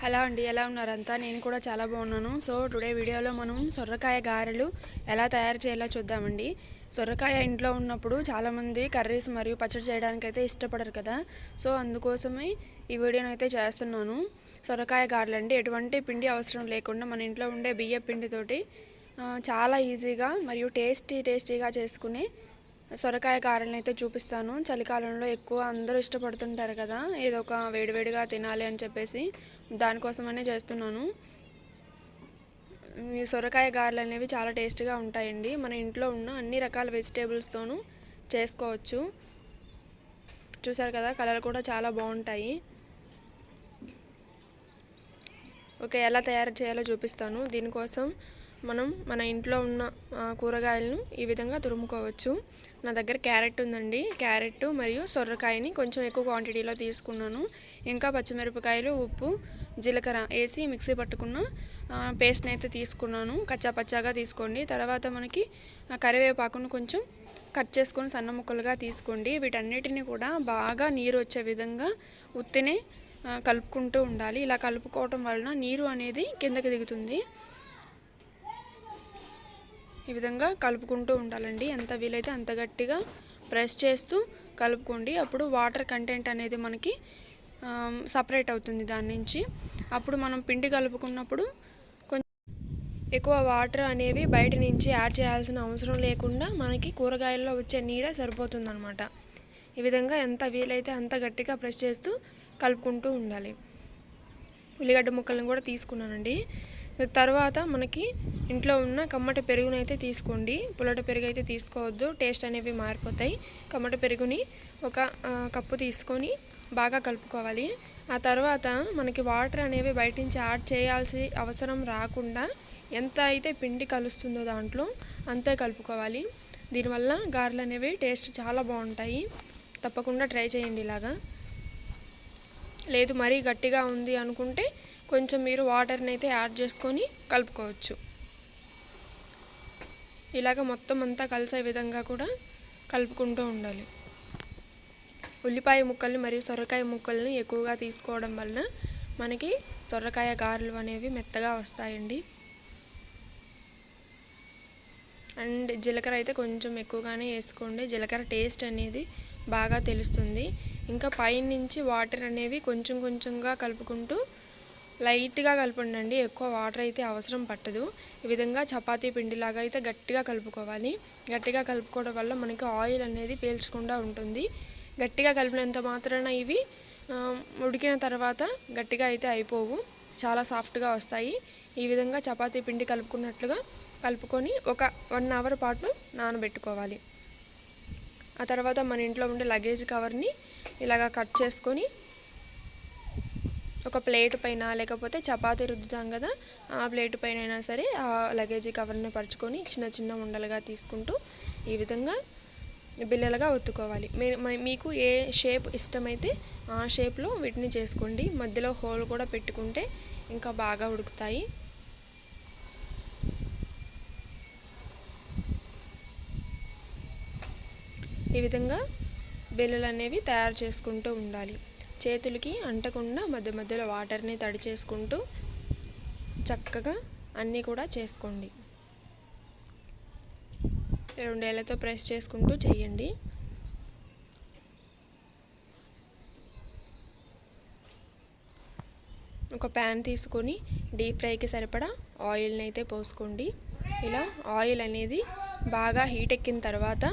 Hello అండి ఎలా ఉన్నారంతా నేను కూడా చాలా బాగున్నాను. సో టుడే వీడియోలో మనం సొర్రకాయ గారెలు ఎలా తయారు చేయాలో చూద్దామండి. సొర్రకాయ ఇంట్లో ఉన్నప్పుడు చాలామంది కర్రీస్ మరియు పచ్చడి చేయడానికి అయితే ఇష్టపడరు కదా. సో అందుకోసమే ఈ వీడియోని అయితే చేస్తున్నాను. సొరకాయ గారెలు అండి ఎటువంటి పిండి అవసరం లేకుండా మన ఇంట్లో ఉండే బియ్య పిండితోటి చాలా ఈజీగా మరియు టేస్టీ టేస్టీగా చేసుకునే సొరకాయ గారెలను అయితే చూపిస్తాను. చలికాలంలో ఎక్కువ అందరూ ఇష్టపడుతుంటారు కదా ఏదో ఒక వేడివేడిగా తినాలి అని చెప్పేసి దానికోసమనే చేస్తున్నాను. ఈ సొరకాయ గారెలు అనేవి చాలా టేస్ట్గా ఉంటాయండి. మన ఇంట్లో ఉన్న అన్ని రకాల వెజిటేబుల్స్తోనూ చేసుకోవచ్చు. చూసారు కదా కలర్ కూడా చాలా బాగుంటాయి. ఓకే ఎలా తయారు చేయాలో చూపిస్తాను. దీనికోసం మనం మన ఇంట్లో ఉన్న కూరగాయలను ఈ విధంగా తురుముకోవచ్చు. నా దగ్గర క్యారెట్ ఉందండి. క్యారెట్ మరియు సొర్రకాయని కొంచెం ఎక్కువ క్వాంటిటీలో తీసుకున్నాను. ఇంకా పచ్చిమిరపకాయలు ఉప్పు జీలకర్ర వేసి మిక్సీ పట్టుకున్న పేస్ట్ని అయితే తీసుకున్నాను. కచ్చా పచ్చాగా తీసుకోండి. తర్వాత మనకి కరివేపాకును కొంచెం కట్ చేసుకొని సన్న ముక్కలుగా తీసుకోండి. వీటన్నిటిని కూడా బాగా నీరు వచ్చే విధంగా ఉత్తినే కలుపుకుంటూ ఉండాలి. ఇలా కలుపుకోవటం వలన నీరు అనేది కిందకి దిగుతుంది. ఈ విధంగా కలుపుకుంటూ ఉండాలండి. ఎంత వీలైతే అంత గట్టిగా ప్రెస్ చేస్తూ కలుపుకోండి. అప్పుడు వాటర్ కంటెంట్ అనేది మనకి సపరేట్ అవుతుంది దాని నుంచి. అప్పుడు మనం పిండి కలుపుకున్నప్పుడు కొంచెం ఎక్కువ వాటర్ అనేవి బయట నుంచి యాడ్ చేయాల్సిన అవసరం లేకుండా మనకి కూరగాయల్లో వచ్చే నీరే సరిపోతుందన్నమాట. ఈ విధంగా ఎంత వీలైతే అంత గట్టిగా ప్రెస్ చేస్తూ కలుపుకుంటూ ఉండాలి. ఉల్లిగడ్డ ముక్కలను కూడా తీసుకున్నానండి. తర్వాత మనకి ఇంట్లో ఉన్న కమ్మటి పెరుగునైతే తీసుకోండి. పుల్లటి పెరుగు అయితే తీసుకోవద్దు. టేస్ట్ అనేవి మారిపోతాయి. కమ్మటి పెరుగుని ఒక కప్పు తీసుకొని బాగా కలుపుకోవాలి. ఆ తర్వాత మనకి వాటర్ అనేవి బయట నుంచి యాడ్ చేయాల్సి అవసరం రాకుండా ఎంత అయితే పిండి కలుస్తుందో దాంట్లో అంతే కలుపుకోవాలి. దీనివల్ల గారెలు అనేవి టేస్ట్ చాలా బాగుంటాయి. తప్పకుండా ట్రై చేయండి ఇలాగా. లేదు మరీ గట్టిగా ఉంది అనుకుంటే కొంచెం మీరు వాటర్ని అయితే యాడ్ చేసుకొని కలుపుకోవచ్చు. ఇలాగ మొత్తం అంతా కలిసే విధంగా కూడా కలుపుకుంటూ ఉండాలి. ఉల్లిపాయ ముక్కల్ని మరియు సొరకాయ ముక్కల్ని ఎక్కువగా తీసుకోవడం వలన మనకి సొరకాయ గారెలు అనేవి మెత్తగా వస్తాయండి. అండ్ జీలకర్ర అయితే కొంచెం ఎక్కువగానే వేసుకోండి. జీలకర్ర టేస్ట్ అనేది బాగా తెలుస్తుంది. ఇంకా పైనుంచి వాటర్ అనేవి కొంచెం కొంచెంగా కలుపుకుంటూ లైట్గా కలుపుండండి. ఎక్కువ వాటర్ అయితే అవసరం పట్టదు. ఈ విధంగా చపాతీ పిండిలాగా అయితే గట్టిగా కలుపుకోవాలి. గట్టిగా కలుపుకోవడం వల్ల మనకి ఆయిల్ అనేది పీల్చకుండా ఉంటుంది. గట్టిగా కలిపినంత మాత్రాన ఇవి ఉడికిన తర్వాత గట్టిగా అయితే అయిపోవు. చాలా సాఫ్ట్గా వస్తాయి. ఈ విధంగా చపాతీ పిండి కలుపుకున్నట్లుగా కలుపుకొని ఒక వన్ అవర్ పాటు నానబెట్టుకోవాలి. ఆ తర్వాత మన ఇంట్లో ఉండే లగేజ్ కవర్ని ఇలాగ కట్ చేసుకొని ఒక ప్లేట్ పైన లేకపోతే చపాతి రుద్దుతాం కదా ఆ ప్లేట్ పైన అయినా సరే ఆ లగేజీ కవర్ని పరుచుకొని చిన్న చిన్న ఉండలుగా తీసుకుంటూ ఈ విధంగా బిల్లలుగా ఒత్తుకోవాలి. మీ- మీకు ఏ షేప్ ఇష్టమైతే ఆ షేప్లో వీటిని చేసుకోండి. మధ్యలో హోల్ కూడా పెట్టుకుంటే ఇంకా బాగా ఉడుకుతాయి. ఈ విధంగా బిల్లలు అనేవి తయారు చేసుకుంటూ ఉండాలి. చేతులకి అంటకుండా మధ్య మధ్యలో వాటర్ని తడి చేసుకుంటూ చక్కగా అన్నీ కూడా చేసుకోండి. రెండేళ్ళతో ప్రెస్ చేసుకుంటూ చేయండి. ఒక ప్యాన్ తీసుకొని డీప్ ఫ్రైకి సరిపడా ఆయిల్ని అయితే పోసుకోండి. ఇలా ఆయిల్ అనేది బాగా హీట్ ఎక్కిన తర్వాత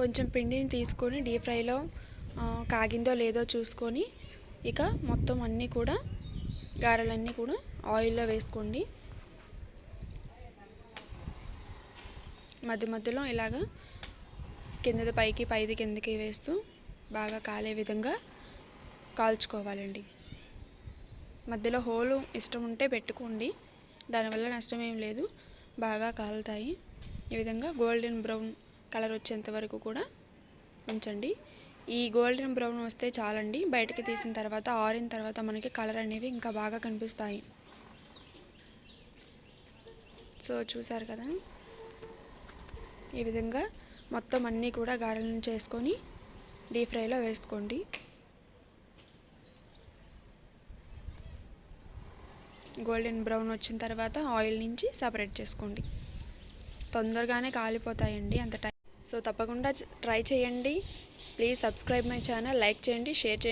కొంచెం పిండిని తీసుకొని డీప్ ఫ్రైలో కాగిందో లేదో చూసుకొని ఇక మొత్తం అన్నీ కూడా గారెలన్నీ కూడా ఆయిల్లో వేసుకోండి. మధ్య మధ్యలో ఇలాగా కిందది పైకి పైది కిందకి వేస్తూ బాగా కాలే విధంగా కాల్చుకోవాలండి. మధ్యలో హోలు ఇష్టం ఉంటే పెట్టుకోండి. దానివల్ల నష్టం ఏం లేదు. బాగా కాలుతాయి. ఈ విధంగా గోల్డెన్ బ్రౌన్ కలర్ వచ్చేంత వరకు కూడా ఉంచండి. ఈ గోల్డెన్ బ్రౌన్ వస్తే చాలండి. బయటకి తీసిన తర్వాత ఆరిన తర్వాత మనకి కలర్ అనేవి ఇంకా బాగా కనిపిస్తాయి. సో చూసారు కదా? ఈ విధంగా మొత్తం అన్నీ కూడా గారెలను చేసుకొని డీప్ ఫ్రైలో వేసుకోండి. గోల్డెన్ బ్రౌన్ వచ్చిన తర్వాత ఆయిల్ నుంచి సపరేట్ చేసుకోండి. తొందరగానే కాలిపోతాయండి అంత టైం. సో తప్పకుండా ట్రై చేయండి. Please subscribe my channel like చేయండి షేర్ చేయండి.